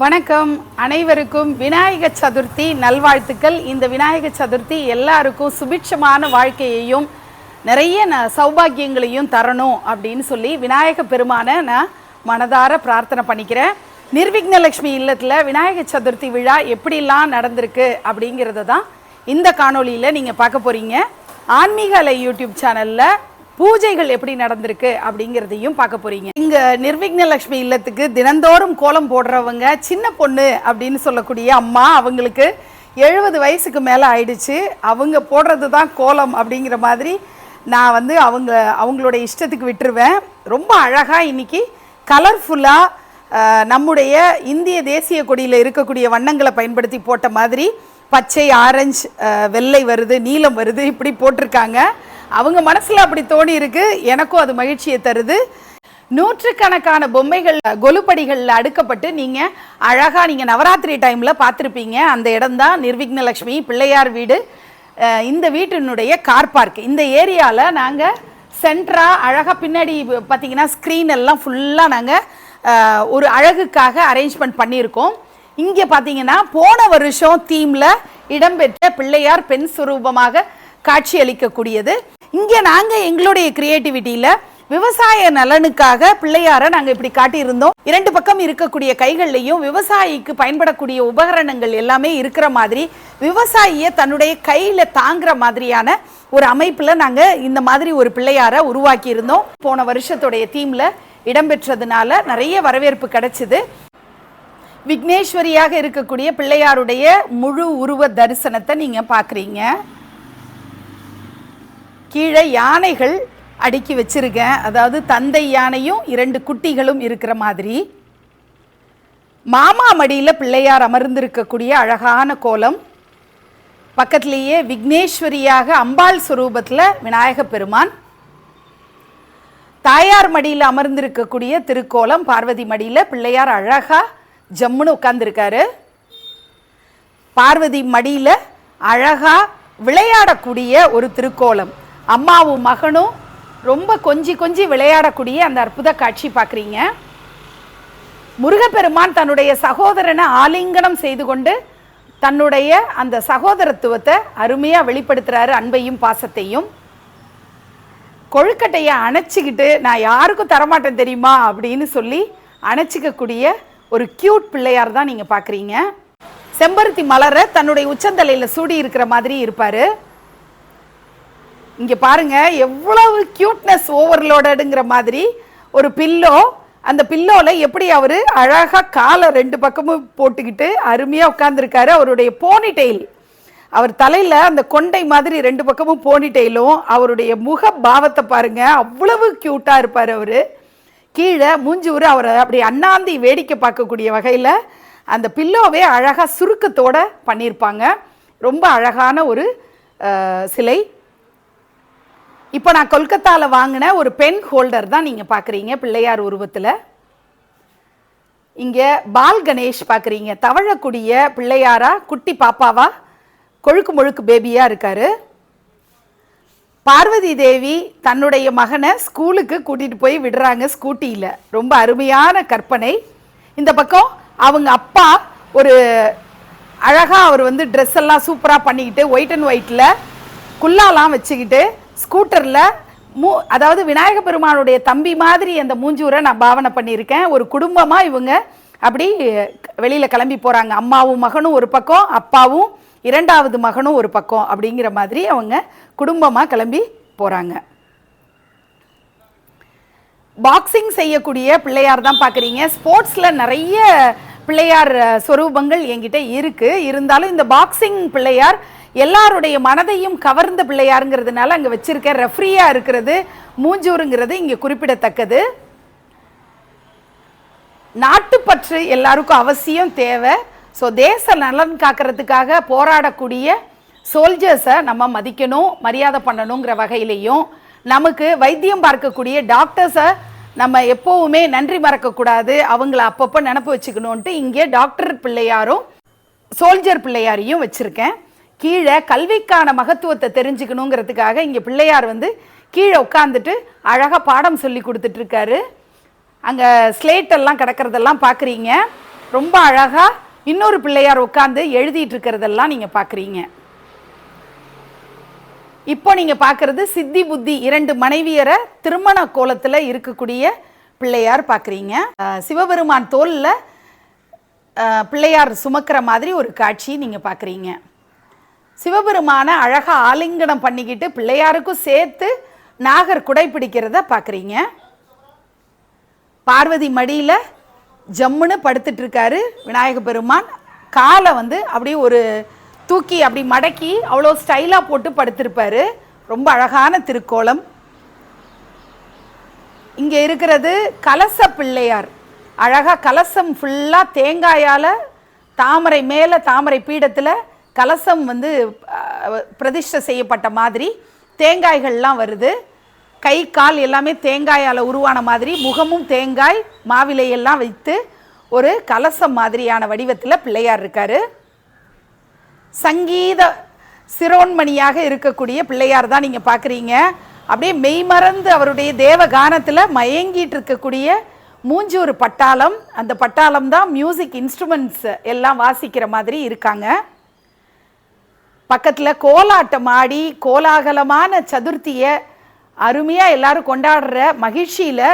வணக்கம். அனைவருக்கும் விநாயக சதுர்த்தி நல்வாழ்த்துக்கள். இந்த விநாயக சதுர்த்தி எல்லாருக்கும் சுபிட்சமான வாழ்க்கையையும் நிறைய ந சௌபாகியங்களையும் தரணும் அப்படின்னு சொல்லி விநாயக பெருமானை நான் மனதார பிரார்த்தனை பண்ணிக்கிறேன். நிர்விக்னலக்ஷ்மி இல்லத்தில் விநாயக சதுர்த்தி விழா எப்படிலாம் நடந்திருக்கு அப்படிங்கிறத தான் இந்த காணொளியில் நீங்கள் பார்க்க போகிறீங்க ஆன்மீக அலை யூடியூப் சேனலில் பூஜைகள் எப்படி நடந்திருக்கு அப்படிங்கிறதையும் பார்க்க போறீங்க. இங்க நிர்விக்னலட்சுமி இல்லத்துக்கு தினந்தோறும் கோலம் போடுறவங்க சின்ன பொண்ணு அப்படின்னு சொல்லக்கூடிய அம்மா அவங்களுக்கு எழுபது வயசுக்கு மேலே ஆயிடுச்சு. அவங்க போடுறது தான் கோலம் அப்படிங்கிற மாதிரி நான் வந்து அவங்க அவங்களோட இஷ்டத்துக்கு விட்டுருவேன். ரொம்ப அழகாக இன்னைக்கு கலர்ஃபுல்லாக நம்முடைய இந்திய தேசிய கொடியில் இருக்கக்கூடிய வண்ணங்களை பயன்படுத்தி போட்ட மாதிரி பச்சை ஆரஞ்சு வெள்ளை வருது நீலம் வருது இப்படி போட்டிருக்காங்க. அவங்க மனசுல அப்படி தோணி இருக்கு. எனக்கும் அது மகிழ்ச்சியை தருது. நூற்றுக்கணக்கான பொம்மைகள் கொலுப்படிகளில் அடுக்கப்பட்டு நீங்கள் அழகாக நீங்கள் நவராத்திரி டைமில் பார்த்துருப்பீங்க. அந்த இடம்தான் நிர்விக்னலக்ஷ்மி பிள்ளையார் வீடு. இந்த வீட்டினுடைய கார் பார்க் இந்த ஏரியாவில் நாங்கள் சென்ட்ரா அழகாக பின்னாடி பார்த்தீங்கன்னா ஸ்க்ரீன் எல்லாம் ஃபுல்லாக நாங்கள் ஒரு அழகுக்காக அரேஞ்ச்மெண்ட் பண்ணியிருக்கோம். இங்கே பார்த்தீங்கன்னா போன வருஷம் தீமில் இடம்பெற்ற பிள்ளையார் பெண் சுரூபமாக காட்சியளிக்கக்கூடியது. இங்கே நாங்கள் எங்களுடைய கிரியேட்டிவிட்டியில் விவசாய நலனுக்காக பிள்ளையாரை நாங்கள் இப்படி காட்டியிருந்தோம். இரண்டு பக்கம் இருக்கக்கூடிய கைகள்லையும் விவசாயிக்கு பயன்படக்கூடிய உபகரணங்கள் எல்லாமே இருக்கிற மாதிரி விவசாயியை தன்னுடைய கையில் தாங்குற மாதிரியான ஒரு அமைப்பில் நாங்கள் இந்த மாதிரி ஒரு பிள்ளையாரை உருவாக்கியிருந்தோம். போன வருஷத்துடைய தீமில் இடம்பெற்றதுனால நிறைய வரவேற்பு கிடைச்சிது. விக்னேஸ்வரியாக இருக்கக்கூடிய பிள்ளையாருடைய முழு உருவ தரிசனத்தை நீங்கள் பார்க்குறீங்க கீழே யானைகள் அடுக்கி வச்சிருக்கேன். அதாவது தந்தை யானையும் இரண்டு குட்டிகளும் இருக்கிற மாதிரி. மாமா மடியில் பிள்ளையார் அமர்ந்திருக்கக்கூடிய அழகான கோலம். பக்கத்திலேயே விக்னேஸ்வரியாக அம்பாள் சுரூபத்தில் விநாயக பெருமான். தாயார் மடியில் அமர்ந்திருக்கக்கூடிய திருக்கோலம் பார்வதி மடியில் பிள்ளையார் அழகாக ஜம்முன்னு உட்காந்துருக்காரு பார்வதி மடியில் அழகாக விளையாடக்கூடிய ஒரு திருக்கோலம். அம்மாவும் மகனும் ரொம்ப கொஞ்சி கொஞ்சி விளையாடக்கூடிய அந்த அற்புத காட்சி பார்க்குறீங்க. முருகப்பெருமான் தன்னுடைய சகோதரனை ஆலிங்கனம் செய்து கொண்டு தன்னுடைய அந்த சகோதரத்துவத்தை அருமையாக வெளிப்படுத்துகிறாரு அன்பையும் பாசத்தையும். கொழுக்கட்டையை அணைச்சிக்கிட்டு நான் யாருக்கும் தரமாட்டேன் தெரியுமா அப்படின்னு சொல்லி அணைச்சிக்கக்கூடிய ஒரு கியூட் பிள்ளையார் தான் நீங்கள் பார்க்குறீங்க. செம்பருத்தி மலரை தன்னுடைய உச்சந்தலையில் சூடி இருக்கிற மாதிரி இருப்பார். இங்கே பாருங்க எவ்வளவு கியூட்னஸ் ஓவர்லோடடுங்கிற மாதிரி ஒரு பில்லோ அந்த பில்லோவில் எப்படி அவர் அழகாக காலை ரெண்டு பக்கமும் போட்டுக்கிட்டு அருமையாக உட்காந்துருக்காரு அவருடைய போனி டெயில் அவர் தலையில் அந்த கொண்டை மாதிரி ரெண்டு பக்கமும் போனி டெயிலும் அவருடைய முக பாவத்தை பாருங்கள் அவ்வளவு க்யூட்டாக இருப்பார் அவர். கீழே மூஞ்சூர் அவரை அப்படி அண்ணாந்தி வேடிக்கை பார்க்கக்கூடிய வகையில் அந்த பில்லோவே அழகாக சுருக்கத்தோடு பண்ணியிருப்பாங்க. ரொம்ப அழகான ஒரு சிலை. இப்போ நான் கொல்கத்தாவில் வாங்கின ஒரு பென் ஹோல்டர் தான் நீங்கள் பார்க்குறீங்க பிள்ளையார் உருவத்தில். இங்கே பால் கணேஷ் பார்க்குறீங்க தவழக்கூடிய பிள்ளையாரா குட்டி பாப்பாவா? கொழுக்கு முழுக்கு பேபியாக இருக்காரு. பார்வதி தேவி தன்னுடைய மகனை ஸ்கூலுக்கு கூட்டிகிட்டு போய் விடுறாங்க ஸ்கூட்டியில். ரொம்ப அருமையான கற்பனை. இந்த பக்கம் அவங்க அப்பா ஒரு அழகாக அவர் வந்து ட்ரெஸ் எல்லாம் சூப்பராக பண்ணிக்கிட்டு ஒயிட் அண்ட் ஒயிட்டில் குல்லாலாம் வச்சுக்கிட்டு ஸ்கூட்டரில் மூ அதாவது விநாயக பெருமானுடைய தம்பி மாதிரி அந்த மூஞ்சூரை நான் பாவனை பண்ணியிருக்கேன். ஒரு குடும்பமாக இவங்க அப்படி வெளியில் கிளம்பி போகிறாங்க அம்மாவும் மகனும் ஒரு பக்கம் அப்பாவும் இரண்டாவது மகனும் ஒரு பக்கம் அப்படிங்கிற மாதிரி அவங்க குடும்பமாக கிளம்பி போகிறாங்க பாக்ஸிங் செய்யக்கூடிய பிள்ளையார் தான் பார்க்குறீங்க ஸ்போர்ட்ஸில் நிறைய பிள்ளையார் சொரூபங்கள் என்கிட்ட இருக்குது இருந்தாலும் இந்த பாக்ஸிங் பிள்ளையார் எல்லாருடைய மனதையும் கவர்ந்த பிள்ளையாருங்கிறதுனால அங்கே வச்சிருக்க ரெஃப்ரியாக இருக்கிறது மூஞ்சூருங்கிறது இங்கே குறிப்பிடத்தக்கது. நாட்டுப்பற்று எல்லாருக்கும் அவசியம் தேவை. ஸோ தேச நலன் காக்கிறதுக்காக போராடக்கூடிய சோல்ஜர்ஸை நம்ம மதிக்கணும் மரியாதை பண்ணணுங்கிற வகையிலையும் நமக்கு வைத்தியம் பார்க்கக்கூடிய டாக்டர்ஸை நம்ம எப்போவுமே நன்றி மறக்கக்கூடாது அவங்கள அப்பப்போ நினப்பு வச்சுக்கணுன்ட்டு இங்கே டாக்டர் பிள்ளையாரும் சோல்ஜர் பிள்ளையாரையும் வச்சுருக்கேன். கீழே கல்விக்கான மகத்துவத்தை தெரிஞ்சுக்கணுங்கிறதுக்காக இங்கே பிள்ளையார் வந்து கீழே உட்காந்துட்டு அழகாக பாடம் சொல்லி கொடுத்துட்ருக்காரு. அங்கே ஸ்லேட்டெல்லாம் கிடக்கிறதெல்லாம் பார்க்குறீங்க ரொம்ப அழகாக இன்னொரு பிள்ளையார் உட்காந்து எழுதிட்டு இருக்கிறதெல்லாம் நீங்கள் பார்க்குறீங்க இப்போ நீங்கள் பார்க்குறது சித்தி புத்தி இரண்டு மனைவியரை திருமண கோலத்தில் இருக்கக்கூடிய பிள்ளையார் பார்க்குறீங்க சிவபெருமான் தோலில் பிள்ளையார் சுமக்கிற மாதிரி ஒரு காட்சி நீங்கள் பார்க்குறீங்க சிவபெருமானை அழகாக ஆலிங்கனம் பண்ணிக்கிட்டு பிள்ளையாருக்கும் சேர்த்து நாகர் குடை பிடிக்கிறத பார்க்குறீங்க பார்வதி மடியில் ஜம்முன்னு படுத்துட்டு இருக்காரு விநாயக பெருமான். காலை வந்து அப்படியே ஒரு தூக்கி அப்படி மடக்கி அவ்வளோ ஸ்டைலாக போட்டு படுத்திருப்பாரு. ரொம்ப அழகான திருக்கோலம். இங்கே இருக்கிறது கலச பிள்ளையார். அழகாக கலசம் ஃபுல்லாக தேங்காயால் தாமரை மேலே தாமரை பீடத்தில் கலசம் வந்து பிரதிஷ்டை செய்யப்பட்ட மாதிரி தேங்காய்கள்லாம் வருது. கை கால் எல்லாமே தேங்காயால் உருவான மாதிரி முகமும் தேங்காய் மாவிலையெல்லாம் வைத்து ஒரு கலசம் மாதிரியான வடிவத்தில் பிள்ளையார் இருக்காரு. சங்கீத சிரோன்மணியாக இருக்கக்கூடிய பிள்ளையார் தான் நீங்கள் பார்க்குறீங்க அப்படியே மெய்மறந்து அவருடைய தேவ கானத்தில் மயங்கிட்டு இருக்கக்கூடிய ஒரு பட்டாளம். அந்த பட்டாளம் தான் மியூசிக் இன்ஸ்ட்ருமெண்ட்ஸ் எல்லாம் வாசிக்கிற மாதிரி இருக்காங்க. பக்கத்தில் கோலாட்டம் ஆடி கோலாகலமான சதுர்த்தியை அருமையாக எல்லாரும் கொண்டாடுற மகிழ்ச்சியில்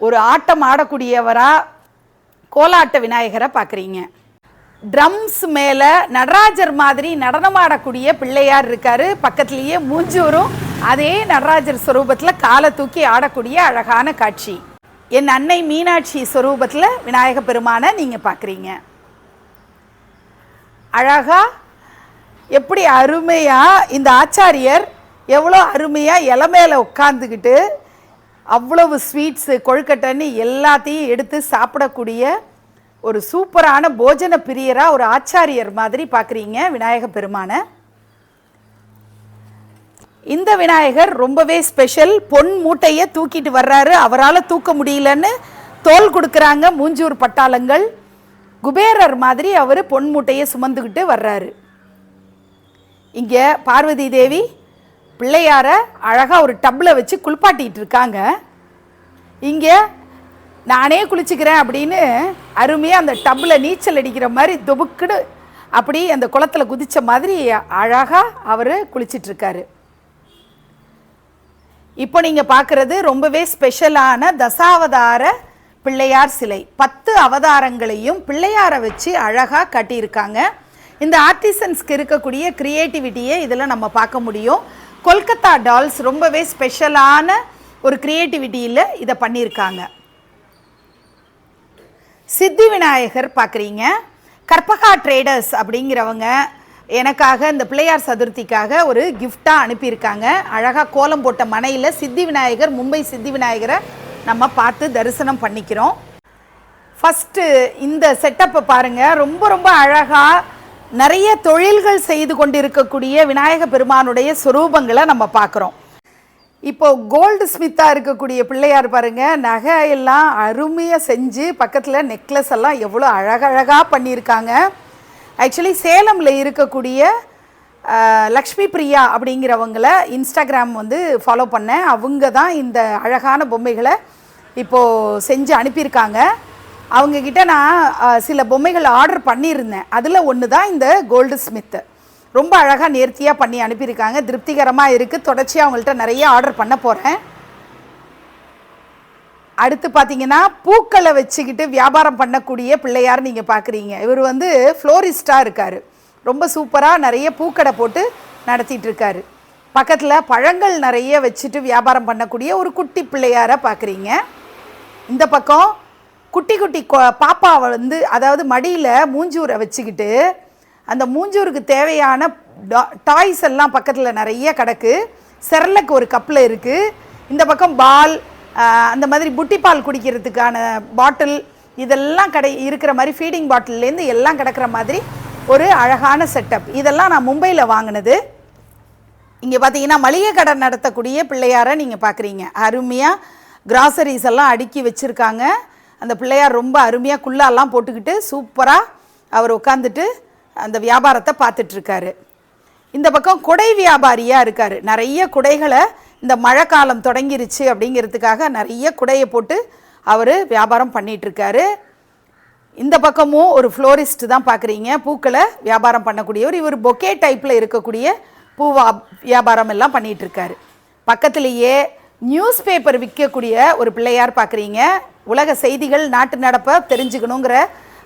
ஒரு ஆட்டம் ஆடக்கூடியவராக கோலாட்ட விநாயகரை பார்க்குறீங்க ட்ரம்ஸ் மேலே நடராஜர் மாதிரி நடனமாடக்கூடிய பிள்ளையார் இருக்கார். பக்கத்துலேயே மூஞ்சூரும் அதே நடராஜர் ஸ்வரூபத்தில் காலை தூக்கி ஆடக்கூடிய அழகான காட்சி. என் அன்னை மீனாட்சி ஸ்வரூபத்தில் விநாயக பெருமானை நீங்கள் பார்க்குறீங்க அழகாக எப்படி அருமையாக இந்த ஆச்சாரியர் எவ்வளோ அருமையாக இலை மேலே உட்காந்துக்கிட்டு அவ்வளவு ஸ்வீட்ஸு கொழுக்கட்டைன்னு எல்லாத்தையும் எடுத்து சாப்பிடக்கூடிய ஒரு சூப்பரான போஜன பிரியராக ஒரு ஆச்சாரியர் மாதிரி பார்க்குறீங்க விநாயக பெருமானை. இந்த விநாயகர் ரொம்பவே ஸ்பெஷல் பொன் மூட்டையை தூக்கிட்டு வர்றாரு. அவரால் தூக்க முடியலன்னு தோல் கொடுக்குறாங்க மூஞ்சூர் பட்டாளங்கள். குபேரர் மாதிரி அவர் பொன் மூட்டையை சுமந்துக்கிட்டு வர்றாரு. இங்கே பார்வதி தேவி பிள்ளையார அழகாக ஒரு டப்பில் வச்சு குளிப்பாட்டிகிட்டு இருக்காங்க. இங்கே நானே குளிச்சுக்கிறேன் அப்படின்னு அருமையாக அந்த டப்பில் நீச்சல் அடிக்கிற மாதிரி தொபுக்குன்னு அப்படி அந்த குளத்துல குதித்த மாதிரி அழகாக அவர் குளிச்சிட்ருக்காரு இப்போ நீங்கள் பார்க்குறது ரொம்பவே ஸ்பெஷலான தசாவதார பிள்ளையார் சிலை. பத்து அவதாரங்களையும் பிள்ளையாரை வச்சு அழகாக கட்டியிருக்காங்க. இந்த ஆர்டிசன்ஸ்க்கு இருக்கக்கூடிய க்ரியேட்டிவிட்டியை இதில் நம்ம பார்க்க முடியும். கொல்கத்தா டால்ஸ் ரொம்பவே ஸ்பெஷலான ஒரு க்ரியேட்டிவிட்டியில் இதை பண்ணியிருக்காங்க. சித்தி விநாயகர் பார்க்குறீங்க. கற்பகா ட்ரேடர்ஸ் அப்படிங்கிறவங்க எனக்காக இந்த பிள்ளையார் சதுர்த்திக்காக ஒரு கிஃப்டாக அனுப்பியிருக்காங்க. அழகாக கோலம் போட்ட மனையில் சித்தி விநாயகர் மும்பை சித்தி விநாயகரை நம்ம பார்த்து தரிசனம் பண்ணிக்கிறோம். ஃபஸ்ட்டு இந்த செட்டப்பை பாருங்கள் ரொம்ப ரொம்ப அழகாக நிறைய தொழில்கள் செய்து கொண்டிருக்கக்கூடிய விநாயக பெருமானுடைய சுரூபங்களை நம்ம பார்க்குறோம். இப்போ கோல்டு ஸ்மித்தாக இருக்கக்கூடிய பிள்ளையார் பாருங்க நகை எல்லாம் அருமையாக செஞ்சு பக்கத்தில் நெக்லஸ் எல்லாம் எவ்வளோ அழகழகாக பண்ணியிருக்காங்க. ஆக்சுவலி சேலமில் இருக்கக்கூடிய லக்ஷ்மி பிரியா அப்படிங்கிறவங்கள இன்ஸ்டாகிராம் வந்து ஃபாலோ பண்ணேன். அவங்க தான் இந்த அழகான பொம்மைகளை இப்போது செஞ்சு அனுப்பியிருக்காங்க. அவங்கக்கிட்ட நான் சில பொம்மைகள் ஆர்டர் பண்ணியிருந்தேன். அதில் ஒன்று தான் இந்த கோல்டு ஸ்மித்து ரொம்ப அழகாக நேர்த்தியாக பண்ணி அனுப்பியிருக்காங்க. திருப்திகரமாக இருக்குது தொடர்ச்சியாக அவங்கள்ட்ட நிறைய ஆர்டர் பண்ண போகிறேன் அடுத்து பார்த்தீங்கன்னா பூக்களை வச்சுக்கிட்டு வியாபாரம் பண்ணக்கூடிய பிள்ளையார் நீங்கள் பார்க்குறீங்க இவர் வந்து ஃப்ளோரிஸ்டாக இருக்கார். ரொம்ப சூப்பராக நிறைய பூக்கடை போட்டு நடத்திட்டு இருக்காரு பக்கத்தில் பழங்கள் நிறைய வச்சுட்டு வியாபாரம் பண்ணக்கூடிய ஒரு குட்டி பிள்ளையாரை பார்க்குறீங்க இந்த பக்கம் குட்டி குட்டி கொ- பாப்பாவை வந்து அதாவது மடியில் மூஞ்சூரை வச்சுக்கிட்டு அந்த மூஞ்சூருக்கு தேவையான டாய்ஸ் எல்லாம் பக்கத்தில் நிறைய கிடக்கு. செரலக்கு ஒரு கப்பில் இருக்குது இந்த பக்கம் பால் அந்த மாதிரி புட்டி பால் குடிக்கிறதுக்கான பாட்டில் இதெல்லாம் கடை இருக்கிற மாதிரி ஃபீடிங் பாட்டில்லேருந்து எல்லாம் கிடக்கிற மாதிரி ஒரு அழகான செட்டப் இதெல்லாம் நான் மும்பையில் வாங்கினது. இங்கே பார்த்தீங்கன்னா மளிகை கடை நடத்தக்கூடிய பிள்ளையாரை நீங்கள் பார்க்குறீங்க அருமையாக கிராசரிஸ் எல்லாம் அடுக்கி வச்சுருக்காங்க. அந்த பிள்ளையார் ரொம்ப அருமையாக குள்ளாலாம் போட்டுக்கிட்டு சூப்பராக அவர் உட்காந்துட்டு அந்த வியாபாரத்தை பார்த்துட்ருக்காரு. இந்த பக்கம் குடை வியாபாரியாக இருக்கார். நிறைய குடைகளை இந்த மழை காலம் தொடங்கிருச்சு அப்படிங்கிறதுக்காக நிறைய குடையை போட்டு அவர் வியாபாரம் பண்ணிகிட்ருக்காரு இந்த பக்கமும் ஒரு ஃப்ளோரிஸ்ட் தான் பார்க்குறீங்க. பூக்களை வியாபாரம் பண்ணக்கூடியவர். இவர் பொக்கே டைப்பில் இருக்கக்கூடிய பூ வியாபாரம் எல்லாம் பண்ணிகிட்ருக்காரு பக்கத்துலேயே நியூஸ் பேப்பர் விற்கக்கூடிய ஒரு பிள்ளையார் பார்க்குறீங்க. உலக செய்திகள் நாட்டு நடப்பை தெரிஞ்சுக்கணுங்கிற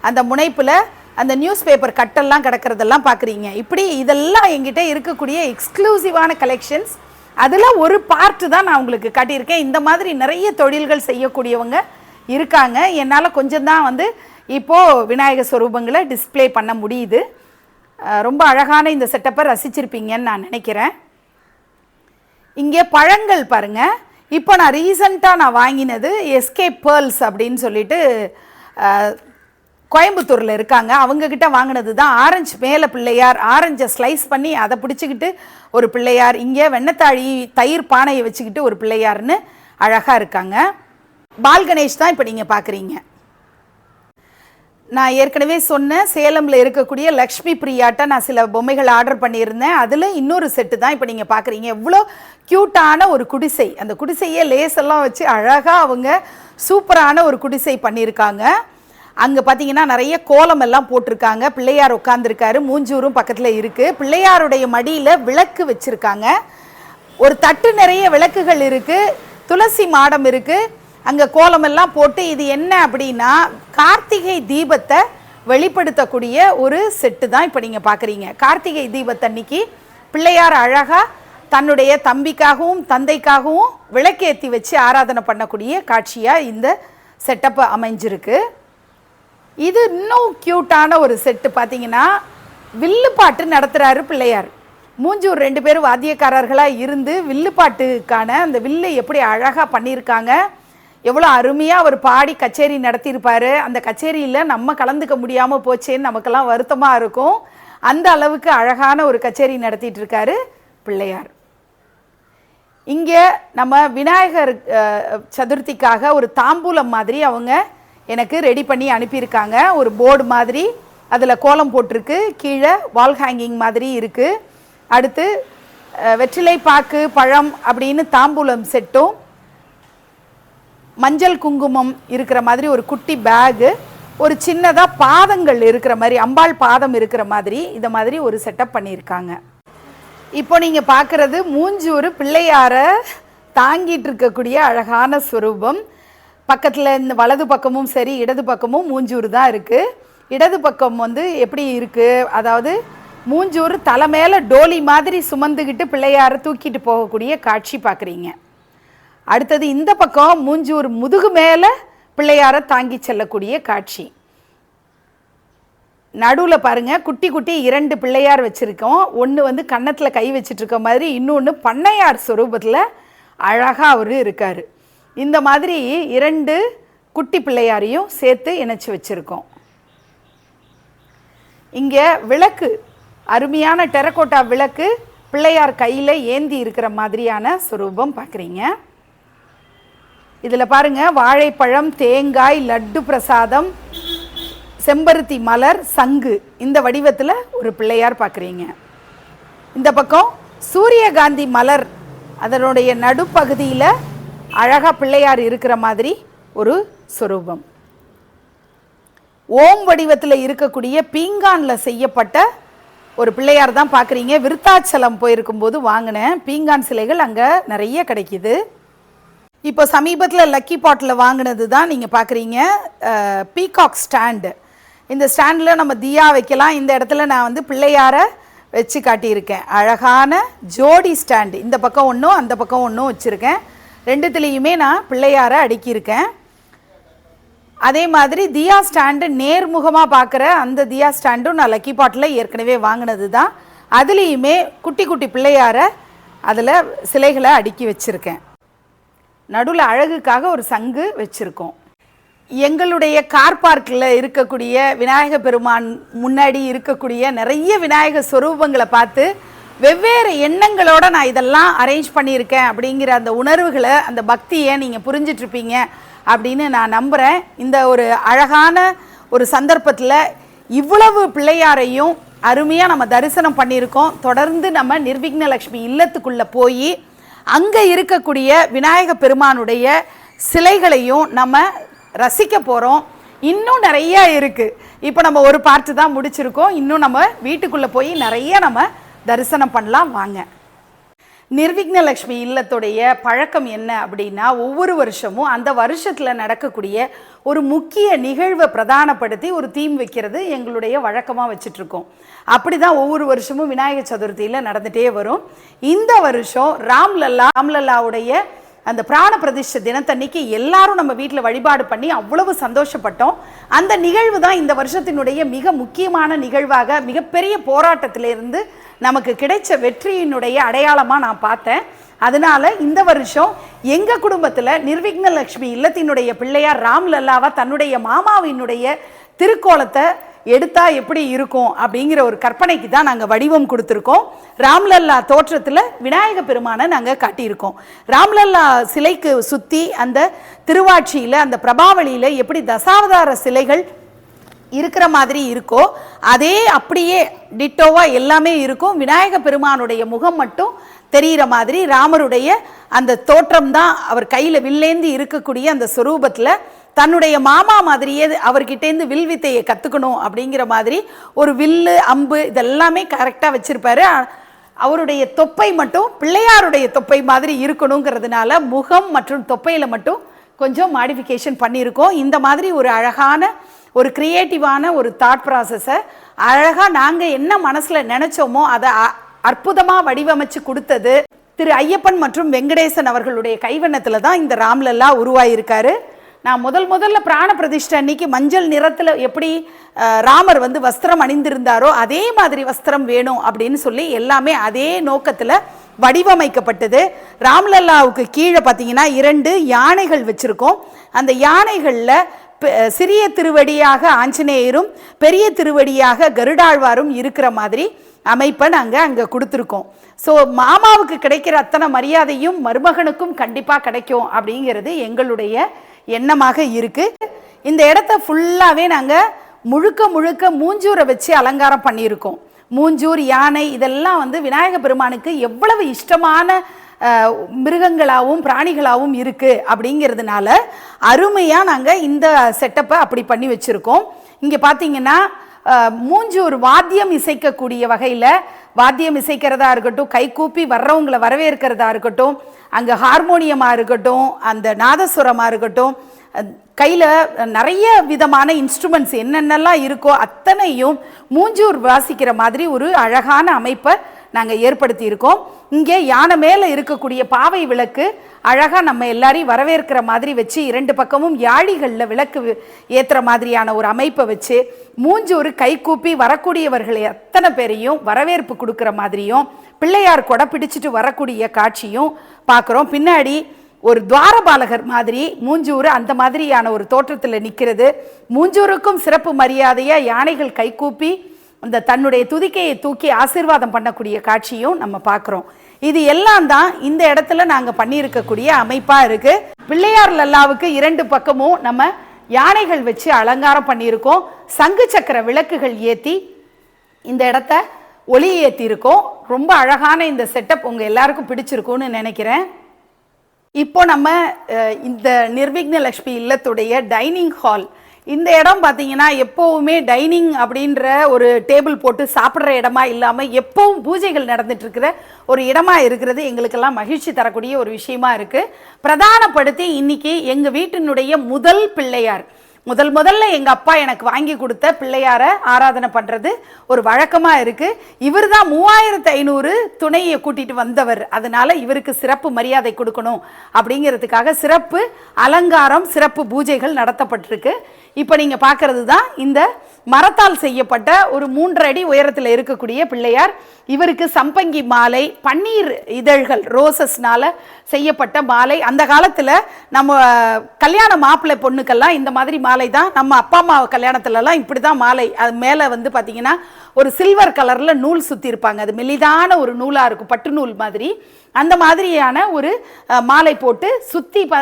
அந்த முனைப்பில் அந்த நியூஸ் பேப்பர் கட்டெல்லாம் கிடக்கிறதெல்லாம் பார்க்குறீங்க இப்படி இதெல்லாம் எங்கிட்ட இருக்கக்கூடிய எக்ஸ்க்ளூசிவான கலெக்ஷன்ஸ் அதில் ஒரு பார்ட்டு தான் நான் உங்களுக்கு காட்டியிருக்கேன். இந்த மாதிரி நிறைய தொழில்கள் செய்யக்கூடியவங்க இருக்காங்க. என்னால் கொஞ்சம் தான் வந்து இப்போது விநாயகர் ஸ்வரூபங்களை டிஸ்பிளே பண்ண முடியுது. ரொம்ப அழகான இந்த செட்டப்பை ரசிச்சிருப்பீங்கன்னு நான் நினைக்கிறேன். இங்கே பழங்கள் பாருங்கள் இப்போ நான் ரீசண்டாக நான் வாங்கினது எஸ்கே பேர்ல்ஸ் அப்படின்னு சொல்லிட்டு கோயம்புத்தூரில் இருக்காங்க. அவங்கக்கிட்ட வாங்கினது தான் ஆரஞ்சு மேலே பிள்ளையார். ஆரஞ்சை ஸ்லைஸ் பண்ணி அதை பிடிச்சிக்கிட்டு ஒரு பிள்ளையார். இங்கே வெண்ணத்தாழி தயிர் பானையை வச்சுக்கிட்டு ஒரு பிள்ளையார்னு அழகாக இருக்காங்க. பால் கணேஷ் தான் இப்போ நீங்கள் பார்க்குறீங்க நான் ஏற்கனவே சொன்னேன் சேலமில் இருக்கக்கூடிய லக்ஷ்மி பிரியாட்ட நான் சில பொம்மைகள் ஆர்டர் பண்ணியிருந்தேன். அதில் இன்னொரு செட்டு தான் இப்போ நீங்கள் பார்க்குறீங்க எவ்வளோ க்யூட்டான ஒரு குடிசை. அந்த குடிசையே லேஸ் எல்லாம் வச்சு அழகாக அவங்க சூப்பரான ஒரு குடிசை பண்ணியிருக்காங்க. அங்கே பார்த்தீங்கன்னா நிறைய கோலம் எல்லாம் போட்டிருக்காங்க. பிள்ளையார் உட்காந்துருக்காரு மூஞ்சூரும் பக்கத்தில் இருக்குது பிள்ளையாருடைய மடியில் விளக்கு வச்சுருக்காங்க. ஒரு தட்டு நிறைய விளக்குகள் இருக்குது துளசி மாடம் இருக்குது அங்கே கோலமெல்லாம் போட்டு இது என்ன அப்படின்னா கார்த்திகை தீபத்தை வெளிப்படுத்தக்கூடிய ஒரு செட்டு தான் இப்போ நீங்கள் பார்க்குறீங்க கார்த்திகை தீபத்தன்னைக்கு பிள்ளையார் அழகாக தன்னுடைய தம்பிக்காகவும் தந்தைக்காகவும் விளக்கேற்றி வச்சு ஆராதனை பண்ணக்கூடிய காட்சியாக இந்த செட்டப்பை அமைஞ்சிருக்கு. இது இன்னும் க்யூட்டான ஒரு செட்டு பார்த்தீங்கன்னா வில்லுப்பாட்டு நடத்துகிறாரு பிள்ளையார். மூஞ்சூர் ரெண்டு பேரும் வாத்தியக்காரர்களாக இருந்து வில்லுப்பாட்டுக்கான அந்த வில்லு எப்படி அழகாக பண்ணியிருக்காங்க எவ்வளோ அருமையாக அவர் பாடி கச்சேரி நடத்தியிருப்பார். அந்த கச்சேரியில் நம்ம கலந்துக்க முடியாமல் போச்சேன்னு நமக்கெல்லாம் வருத்தமாக இருக்கும். அந்த அளவுக்கு அழகான ஒரு கச்சேரி நடத்திட்டு இருக்காரு பிள்ளையார். இங்கே நம்ம விநாயகர் சதுர்த்திக்காக ஒரு தாம்பூலம் மாதிரி அவங்க எனக்கு ரெடி பண்ணி அனுப்பியிருக்காங்க. ஒரு போர்டு மாதிரி. அதில் கோலம் போட்டிருக்கு. கீழே வால் ஹேங்கிங் மாதிரி இருக்குது அடுத்து வெற்றிலை பாக்கு பழம் அப்படின்னு தாம்பூலம் செட்டும். மஞ்சள் குங்குமம் இருக்கிற மாதிரி ஒரு குட்டி பேகு ஒரு சின்னதாக பாதங்கள் இருக்கிற மாதிரி அம்பாள் பாதம் இருக்கிற மாதிரி இந்த மாதிரி ஒரு செட்டப் பண்ணியிருக்காங்க. இப்போ நீங்கள் பார்க்குறது மூஞ்சூர் பிள்ளையாரை தாங்கிட்டு இருக்கக்கூடிய அழகான ஸ்வரூபம் பக்கத்தில் இந்த வலது பக்கமும் சரி இடது பக்கமும் மூஞ்சூர் தான் இருக்குது இடது பக்கம் வந்து எப்படி இருக்குது அதாவது மூஞ்சூர் தலை மேலே டோலி மாதிரி சுமந்துக்கிட்டு பிள்ளையாரை தூக்கிட்டு போகக்கூடிய காட்சி பார்க்குறீங்க. அடுத்தது இந்த பக்கம் மூஞ்சி ஒரு முதுகு மேலே பிள்ளையாரை தாங்கி செல்லக்கூடிய காட்சி. நடுவில் பாருங்கள் குட்டி குட்டி இரண்டு பிள்ளையார் வச்சுருக்கோம். ஒன்று வந்து கன்னத்தில் கை வச்சிட்ருக்க மாதிரி இன்னொன்று பண்ணையார் ஸ்வரூபத்தில் அழகாக அவர் இருக்கார். இந்த மாதிரி இரண்டு குட்டி பிள்ளையாரையும் சேர்த்து இணைச்சி வச்சுருக்கோம். இங்கே விளக்கு அருமையான டெரகோட்டா விளக்கு பிள்ளையார் கையில் ஏந்தி இருக்கிற மாதிரியான சுரூபம் பார்க்குறீங்க இதில் பாருங்கள் வாழைப்பழம் தேங்காய் லட்டு பிரசாதம் செம்பருத்தி மலர் சங்கு. இந்த வடிவத்தில் ஒரு பிள்ளையார் பார்க்குறீங்க. இந்த பக்கம் சூரியகாந்தி மலர் அதனுடைய நடுப்பகுதியில் அழகாக பிள்ளையார் இருக்கிற மாதிரி ஒரு சொரூபம். ஓம் வடிவத்தில் இருக்கக்கூடிய பீங்கானில் செய்யப்பட்ட ஒரு பிள்ளையார் தான் பார்க்குறீங்க. விருத்தாச்சலம் போயிருக்கும்போது வாங்கினேன் பீங்கான் சிலைகள் அங்கே நிறைய கிடைக்கிது. இப்போ சமீபத்தில் லக்கி பாட்டில் வாங்கினது தான் நீங்கள் பார்க்குறீங்க பீகாக் ஸ்டாண்டு இந்த ஸ்டாண்டில் நம்ம தியா வைக்கலாம். இந்த இடத்துல நான் வந்து பிள்ளையாரை வச்சு காட்டியிருக்கேன். அழகான ஜோடி ஸ்டாண்டு இந்த பக்கம் ஒன்றும் அந்த பக்கம் ஒன்றும் வச்சுருக்கேன். ரெண்டுத்துலேயுமே நான் பிள்ளையாரை அடுக்கியிருக்கேன். அதே மாதிரி தியா ஸ்டாண்டு நேர்முகமாக பார்க்குற அந்த தியா ஸ்டாண்டும் நான் லக்கி பாட்டில் ஏற்கனவே வாங்கினது தான் அதுலேயுமே குட்டி குட்டி பிள்ளையாரை அதில் சிலைகளை அடுக்கி வச்சுருக்கேன். நடுவில் அழகுக்காக ஒரு சங்கு வச்சுருக்கோம். எங்களுடைய கார் பார்க்கில் இருக்கக்கூடிய விநாயக பெருமான் முன்னாடி இருக்கக்கூடிய நிறைய விநாயக ஸ்வரூபங்களை பார்த்து வெவ்வேறு எண்ணங்களோட நான் இதெல்லாம் அரேஞ்ச் பண்ணியிருக்கேன் அப்படிங்கிற அந்த உணர்வுகளை அந்த பக்தியை நீங்கள் புரிஞ்சிட்ருப்பீங்க அப்படின்னு நான் நம்புகிறேன் இந்த ஒரு அழகான ஒரு சந்தர்ப்பத்தில் இவ்வளவு பிள்ளையாரையும் அருமையாக நம்ம தரிசனம் பண்ணியிருக்கோம். தொடர்ந்து நம்ம நிர்விக்னலக்ஷ்மி இல்லத்துக்குள்ளே போய் அங்கே இருக்கக்கூடிய விநாயக பெருமானுடைய சிலைகளையும் நம்ம ரசிக்க போகிறோம் இன்னும் நிறைய இருக்குது இப்போ நம்ம ஒரு பார்ட்டு தான் முடிச்சிருக்கோம். இன்னும் நம்ம வீட்டுக்குள்ளே போய் நிறைய நம்ம தரிசனம் பண்ணலாம். வாங்க. நிர்விக்னலக்ஷ்மி இல்லத்துடைய பழக்கம் என்ன அப்படின்னா ஒவ்வொரு வருஷமும் அந்த வருஷத்தில் நடக்கக்கூடிய ஒரு முக்கிய நிகழ்வை பிரதானப்படுத்தி ஒரு தீம் வைக்கிறது எங்களுடைய வழக்கமாக வச்சிட்ருக்கோம். அப்படி தான் ஒவ்வொரு வருஷமும் விநாயகர் சதுர்த்தியில் நடந்துகிட்டே வரும். இந்த வருஷம் ராம்லல்லா ராம்லல்லாவுடைய அந்த பிராண பிரதிஷ்ட தினத்தன்னைக்கு எல்லாரும் நம்ம வீட்டில் வழிபாடு பண்ணி அவ்வளவு சந்தோஷப்பட்டோம். அந்த நிகழ்வு தான் இந்த வருஷத்தினுடைய மிக முக்கியமான நிகழ்வாக மிகப்பெரிய போராட்டத்திலிருந்து நமக்கு கிடைச்ச வெற்றியினுடைய அடையாளமாக நான் பார்த்தேன். அதனால இந்த வருஷம் எங்க குடும்பத்தில் நிர்விக்னலக்ஷ்மி இல்லத்தினுடைய பிள்ளையார் ராம்லல்லாவா தன்னுடைய மாமாவினுடைய திருக்கோலத்தை எடுத்தா எப்படி இருக்கும் அப்படிங்கிற ஒரு கற்பனைக்கு தான் நாங்கள் வடிவம் கொடுத்துருக்கோம். ராம்லல்லா தோற்றத்தில் விநாயக பெருமானை நாங்கள் காட்டியிருக்கோம். ராம்லல்லா சிலைக்கு சுற்றி அந்த திருவாட்சியில் அந்த பிரபாவளியில் எப்படி தசாவதார சிலைகள் இருக்கிற மாதிரி இருக்கோ அதே அப்படியே டிட்டோவாக எல்லாமே இருக்கும். விநாயக பெருமானுடைய முகம் மட்டும் தெரிகிற மாதிரி ராமருடைய அந்த தோற்றம் தான் அவர் கையில் வில்லேந்து இருக்கக்கூடிய அந்த சுரூபத்தில் தன்னுடைய மாமா மாதிரியே அவர்கிட்டேருந்து வில் வித்தையை கற்றுக்கணும் அப்படிங்கிற மாதிரி ஒரு வில்லு அம்பு இதெல்லாமே கரெக்டாக வச்சுருப்பாரு. அவருடைய தொப்பை மட்டும் பிள்ளையாருடைய தொப்பை மாதிரி இருக்கணுங்கிறதுனால முகம் மற்றும் தொப்பையில் மட்டும் கொஞ்சம் மாடிஃபிகேஷன் பண்ணியிருக்கோம். இந்த மாதிரி ஒரு அழகான ஒரு க்ரியேட்டிவான ஒரு தாட் ப்ராசஸை அழகாக நாங்கள் என்ன மனசில் நினச்சோமோ அதை அற்புதமாக வடிவமைச்சு கொடுத்தது. திரு ஐயப்பன் மற்றும் வெங்கடேசன் அவர்களுடைய கைவண்ணத்தில் தான் இந்த ராம்லல்லா உருவாயிருக்காரு. நான் முதல் முதல்ல பிராண பிரதிஷ்டை அன்னைக்கு மஞ்சள் நிறத்தில் எப்படி ராமர் வந்து வஸ்திரம் அணிந்திருந்தாரோ அதே மாதிரி வஸ்திரம் வேணும் அப்படின்னு சொல்லி எல்லாமே அதே நோக்கத்தில் வடிவமைக்கப்பட்டது. ராம்லல்லாவுக்கு கீழே பார்த்தீங்கன்னா இரண்டு யானைகள் வச்சுருக்கோம். அந்த யானைகளில் பெ- சிறிய திருவடியாக ஆஞ்சநேயரும் பெரிய திருவடியாக கருடாழ்வாரும் இருக்கிற மாதிரி அமைப்பை நாங்கள் அங்கே கொடுத்துருக்கோம். ஸோ மாமாவுக்கு கிடைக்கிற அத்தனை மரியாதையும் மருமகனுக்கும் கண்டிப்பாக கிடைக்கும் அப்படிங்கிறது எங்களுடைய எண்ணமாக இருக்குது இந்த இடத்த ஃபுல்லாகவே நாங்கள் முழுக்க முழுக்க மூஞ்சூரை வச்சு அலங்காரம் பண்ணியிருக்கோம். மூஞ்சூர் யானை இதெல்லாம் வந்து விநாயக பெருமானுக்கு எவ்வளவு இஷ்டமான மிருகங்களாகவும் பிராணிகளாகவும் இருக்குது அப்படிங்கிறதுனால அருமையாக நாங்கள் இந்த செட்டப்பை அப்படி பண்ணி வச்சுருக்கோம். இங்கே பார்த்தீங்கன்னா மூஞ்சி மூஞ்சூர் வாத்தியம் இசைக்கக்கூடிய வகையில் வாத்தியம் இசைக்கிறதா இருக்கட்டும் கைகூப்பி வர்றவங்களை வரவேற்கிறதா இருக்கட்டும் அங்கே ஹார்மோனியமாக இருக்கட்டும் அந்த நாதஸ்வரமாக இருக்கட்டும் கையில் நிறைய விதமான இன்ஸ்ட்ருமெண்ட்ஸ் என்னென்னலாம் இருக்கோ அத்தனையும் மூஞ்சூர் வாசிக்கிற மாதிரி ஒரு அழகான அமைப்பை நாங்கள் ஏற்படுத்தி இருக்கோம். இங்கே யானை மேலே இருக்கக்கூடிய பாவை விளக்கு அழகாக நம்ம எல்லாரையும் வரவேற்கிற மாதிரி வச்சு இரண்டு பக்கமும் யாழிகளில் விளக்கு ஏற்றுற மாதிரியான ஒரு அமைப்பை வச்சு மூஞ்சூர் கைகூப்பி வரக்கூடியவர்களை எத்தனை பேரையும் வரவேற்பு கொடுக்குற மாதிரியும் பிள்ளையார் கொடை பிடிச்சிட்டு வரக்கூடிய காட்சியும் பார்க்குறோம் பின்னாடி ஒரு துவாரபாலகர் மாதிரி மூஞ்சூர் அந்த மாதிரியான ஒரு தோற்றத்தில் நிற்கிறது மூஞ்சூருக்கும் சிறப்பு மரியாதையாக யானைகள் கைகூப்பி அந்த தன்னுடைய துதிக்கையை தூக்கி ஆசீர்வாதம் பண்ணக்கூடிய காட்சியும் நம்ம பார்க்குறோம். இது எல்லாம் தான் இந்த இடத்துல நாங்கள் பண்ணியிருக்கக்கூடிய அமைப்பாக இருக்குது பிள்ளையார் லல்லாவுக்கு இரண்டு பக்கமும் நம்ம யானைகள் வச்சு அலங்காரம் பண்ணியிருக்கோம். சங்கு சக்கர விளக்குகள் ஏற்றி இந்த இடத்த ஒளி ஏற்றிருக்கோம் ரொம்ப அழகான இந்த செட்டப் உங்கள் எல்லாருக்கும் பிடிச்சிருக்கும்னு நினைக்கிறேன். இப்போ நம்ம இந்த நிர்விக்னலக்ஷ்மி இல்லத்துடைய டைனிங் ஹால் இந்த இடம் பார்த்தீங்கன்னா எப்போவுமே டைனிங் அப்படின்ற ஒரு டேபிள் போட்டு சாப்பிட்ற இடமா இல்லாமல் எப்பவும் பூஜைகள் நடந்துட்டு இருக்கிற ஒரு இடமா இருக்கிறது எங்களுக்கெல்லாம் மகிழ்ச்சி தரக்கூடிய ஒரு விஷயமா இருக்குது பிரதானப்படுத்தி இன்னைக்கு எங்கள் வீட்டினுடைய முதல் பிள்ளையார். முதல் முதல்ல எங்கள் அப்பா எனக்கு வாங்கி கொடுத்த பிள்ளையாரை ஆராதனை பண்ணுறது ஒரு வழக்கமாக இருக்குது இவர் தான் மூவாயிரத்து ஐநூறு துணையை கூட்டிகிட்டு வந்தவர். அதனால் இவருக்கு சிறப்பு மரியாதை கொடுக்கணும் அப்படிங்கிறதுக்காக சிறப்பு அலங்காரம் சிறப்பு பூஜைகள் நடத்தப்பட்டிருக்கு. இப்போ நீங்கள் பார்க்குறது தான் இந்த மரத்தால் செய்யப்பட்ட ஒரு மூன்று அடி உயரத்தில் இருக்கக்கூடிய பிள்ளையார் இவருக்கு சம்பங்கி மாலை பன்னீர் இதழ்கள் ரோசஸ்னால செய்யப்பட்ட மாலை. அந்த காலத்தில் நம்ம கல்யாண மாப்பிள்ளை பொண்ணுக்கெல்லாம் இந்த மாதிரி மாலை தான். நம்ம அப்பா அம்மா கல்யாணத்துலலாம் இப்படி தான் மாலை. அது மேலே வந்து பார்த்திங்கன்னா ஒரு சில்வர் கலரில் நூல் சுற்றியிருப்பாங்க அது மெலிதான ஒரு நூலாக இருக்கும் பட்டு நூல் மாதிரி. அந்த மாதிரியான ஒரு மாலை போட்டு சுற்றி ப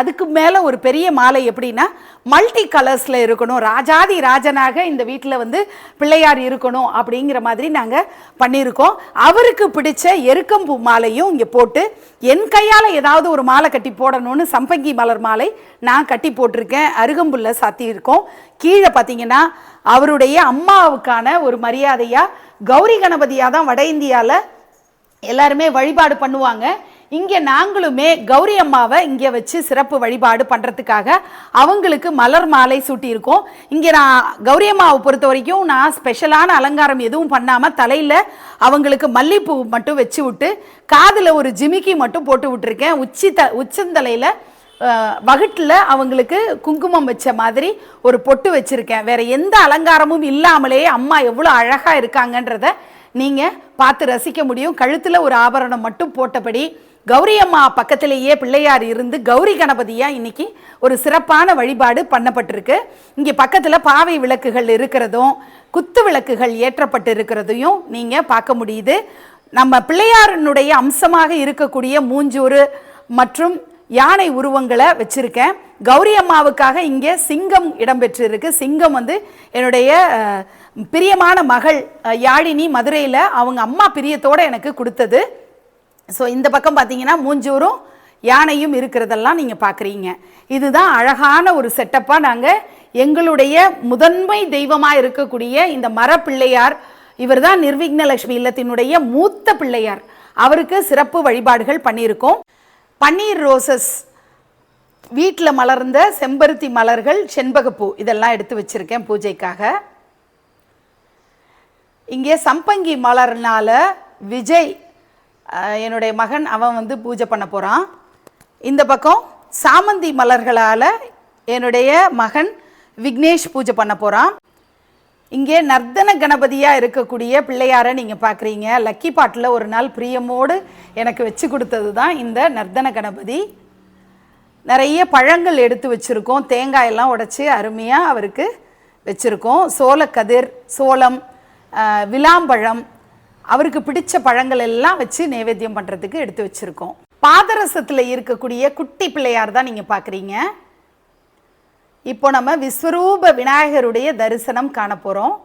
அதுக்கு மேலே ஒரு பெரிய மாலை எப்படின்னா மல்டி கலர்ஸில் இருக்கணும். ராஜாதி ராஜனாக இந்த வீட்டில் வந்து பிள்ளையார் இருக்கணும் அப்படிங்கிற மாதிரி நாங்கள் பண்ணியிருக்கோம். அவருக்கு பிடிச்ச எருக்கம்பூ மாலையும் இங்கே போட்டு என் கையால் ஏதாவது ஒரு மாலை கட்டி போடணும்னு சம்பங்கி மலர் மாலை நான் கட்டி போட்டிருக்கேன். அருகம்புல்ல சாத்தியிருக்கோம் கீழே பார்த்தீங்கன்னா அவருடைய அம்மாவுக்கான ஒரு மரியாதையாக கௌரி கணபதியாக தான் வட இந்தியாவில் எல்லாருமே வழிபாடு பண்ணுவாங்க. இங்கே நாங்களுமே கௌரி அம்மாவை இங்கே வச்சு சிறப்பு வழிபாடு பண்ணுறதுக்காக அவங்களுக்கு மலர் மாலை சூட்டியிருக்கோம். இங்கே நான் கௌரி அம்மாவை பொறுத்த வரைக்கும் நான் ஸ்பெஷலான அலங்காரம் எதுவும் பண்ணாமல் தலையில் அவங்களுக்கு மல்லிப்பூ மட்டும் வச்சு விட்டு காதில் ஒரு ஜிமிக்கி மட்டும் போட்டு விட்டுருக்கேன். உச்சி த உச்சந்தலையில் வகுட்டில் அவங்களுக்கு குங்குமம் வச்ச மாதிரி ஒரு பொட்டு வச்சுருக்கேன். வேறு எந்த அலங்காரமும் இல்லாமலே அம்மா எவ்வளோ அழகாக இருக்காங்கன்றத நீங்கள் பார்த்து ரசிக்க முடியும். கழுத்தில் ஒரு ஆபரணம் மட்டும் போட்டபடி கௌரி அம்மா பக்கத்திலேயே பிள்ளையார் இருந்து கௌரி கணபதியாக இன்னைக்கு ஒரு சிறப்பான வழிபாடு பண்ணப்பட்டிருக்கு. இங்கே பக்கத்தில் பாவை விளக்குகள் இருக்கிறதும் குத்து விளக்குகள் ஏற்றப்பட்டு இருக்கிறதையும் நீங்கள் பார்க்க முடியுது. நம்ம பிள்ளையாரினுடைய அம்சமாக இருக்கக்கூடிய மூஞ்சூறு மற்றும் யானை உருவங்களை வச்சுருக்கேன். கௌரி அம்மாவுக்காக இங்கே சிங்கம் இடம்பெற்றிருக்கு. சிங்கம் வந்து என்னுடைய பிரியமான மகள் யாழினி மதுரையில் அவங்க அம்மா பிரியத்தோடு எனக்கு கொடுத்தது. ஸோ இந்த பக்கம் பார்த்தீங்கன்னா மூஞ்சூரும் யானையும் இருக்கிறதெல்லாம் நீங்கள் பார்க்குறீங்க இதுதான் அழகான ஒரு செட்டப்பாக நாங்கள் எங்களுடைய முதன்மை தெய்வமாக இருக்கக்கூடிய இந்த மரப்பிள்ளையார். இவர் தான் நிர்விக்னலட்சுமி இல்லத்தினுடைய மூத்த பிள்ளையார். அவருக்கு சிறப்பு வழிபாடுகள் பண்ணியிருக்கோம். பன்னீர் ரோசஸ் வீட்டில் மலர்ந்த செம்பருத்தி மலர்கள் செண்பகப்பூ இதெல்லாம் எடுத்து வச்சுருக்கேன் பூஜைக்காக. இங்கே சம்பங்கி மலர்னால் விஜய் என்னுடைய மகன் அவன் வந்து பூஜை பண்ண போகிறான் இந்த பக்கம் சாமந்தி மலர்களால் என்னுடைய மகன் விக்னேஷ் பூஜை பண்ண போகிறான் இங்கே நர்த்தன கணபதியாக இருக்கக்கூடிய பிள்ளையாரை நீங்கள் பார்க்குறீங்க லக்கி பாட்டில் ஒரு நாள் பிரியமோடு எனக்கு வச்சு கொடுத்தது தான் இந்த நர்த்தன கணபதி. நிறைய பழங்கள் எடுத்து வச்சுருக்கோம். தேங்காயெல்லாம் உடைச்சி அருமையாக அவருக்கு வச்சுருக்கோம். சோளக்கதிர் சோளம் விளாம்பழம் அவருக்கு பிடிச்ச பழங்கள் எல்லாம் வச்சு நைவேத்தியம் பண்ணுறதுக்கு எடுத்து வச்சுருக்கோம். பாதரசத்தில் இருக்கக்கூடிய குட்டி பிள்ளையார் தான் நீங்கள் பார்க்குறீங்க இப்போ நம்ம விஸ்வரூப விநாயகருடைய தரிசனம் காண போகிறோம்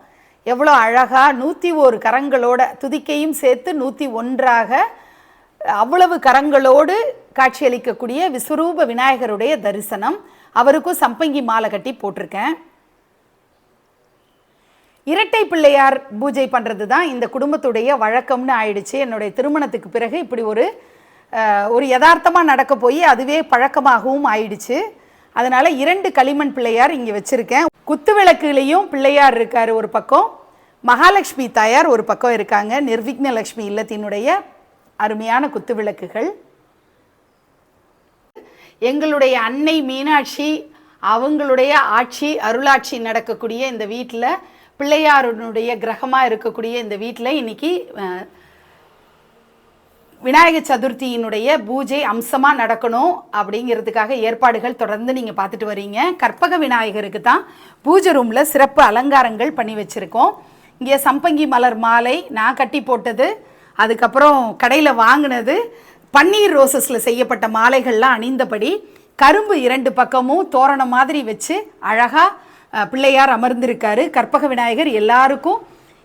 எவ்வளோ அழகாக நூற்றி ஒரு கரங்களோட துதிக்கையும் சேர்த்து நூற்றி ஒன்றாக அவ்வளவு கரங்களோடு காட்சியளிக்கக்கூடிய விஸ்வரூப விநாயகருடைய தரிசனம். அவருக்கும் சம்பங்கி மாலை கட்டி போட்டிருக்கேன். இரட்டை பிள்ளையார் பூஜை பண்ணுறது தான் இந்த குடும்பத்துடைய வழக்கம்னு ஆயிடுச்சு. என்னுடைய திருமணத்துக்கு பிறகு இப்படி ஒரு ஒரு யதார்த்தமாக நடக்க போய் அதுவே பழக்கமாகவும் ஆயிடுச்சு. அதனால இரண்டு களிமண் பிள்ளையார் இங்கே வச்சுருக்கேன். குத்து விளக்குலேயும் பிள்ளையார் இருக்கார் ஒரு பக்கம். மகாலட்சுமி தாயார் ஒரு பக்கம் இருக்காங்க. நிர்விக்ன லக்ஷ்மி இல்லத்தினுடைய அருமையான குத்து விளக்குகள். எங்களுடைய அன்னை மீனாட்சி அவங்களுடைய ஆட்சி அருளாட்சி நடக்கக்கூடிய இந்த வீட்டில் பிள்ளையாருடைய கிரகமாக இருக்கக்கூடிய இந்த வீட்டில் இன்னைக்கு விநாயகர் விநாயக சதுர்த்தியினுடைய பூஜை அம்சமாக நடக்கணும் அப்படிங்கிறதுக்காக ஏற்பாடுகள் தொடர்ந்து நீங்கள் பார்த்துட்டு வரீங்க. கற்பக விநாயகருக்கு தான் பூஜை ரூமில் சிறப்பு அலங்காரங்கள் பண்ணி வச்சுருக்கோம். இங்கே சம்பங்கி மலர் மாலை நான் கட்டி போட்டது அதுக்கப்புறம் கடையில் வாங்கினது பன்னீர் ரோசஸில் செய்யப்பட்ட மாலைகள்லாம் அணிந்தபடி கரும்பு இரண்டு பக்கமும் தோரணம் மாதிரி வச்சு அழகாக பிள்ளையார் அமர்ந்திருக்காரு. கற்பக விநாயகர் எல்லாருக்கும்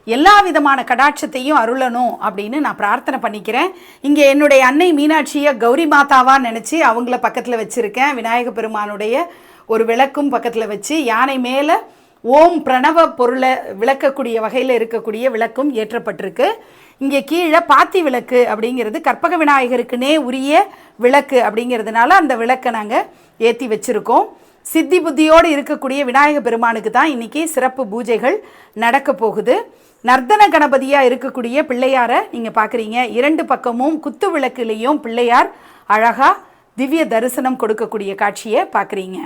எல்லா விதமான கடாட்சத்தையும் அருளணும் அப்படின்னு நான் பிரார்த்தனை பண்ணிக்கிறேன். இங்கே என்னுடைய அன்னை மீனாட்சியை கௌரி மாதாவாக நினச்சி அவங்கள பக்கத்தில் வச்சுருக்கேன். விநாயக பெருமானுடைய ஒரு விளக்கும் பக்கத்தில் வச்சு யானை மேலே ஓம் பிரணவ பொருளை விளக்கக்கூடிய வகையில் இருக்கக்கூடிய விளக்கும் ஏற்றப்பட்டிருக்கு. இங்கே கீழே பாத்தி விளக்கு அப்படிங்கிறது கற்பக விநாயகருக்குனே உரிய விளக்கு அப்படிங்கிறதுனால அந்த விளக்கை நாங்கள் ஏற்றி வச்சுருக்கோம். சித்தி புத்தியோடு இருக்கக்கூடிய விநாயக பெருமானுக்கு தான் இன்றைக்கி சிறப்பு பூஜைகள் நடக்க போகுது. நர்த்தன கணபதியாக இருக்கக்கூடிய பிள்ளையாரை நீங்கள் பார்க்குறீங்க இரண்டு பக்கமும் குத்து விளக்குலேயும் பிள்ளையார் அழகாக திவ்ய தரிசனம் கொடுக்கக்கூடிய காட்சியை பார்க்குறீங்க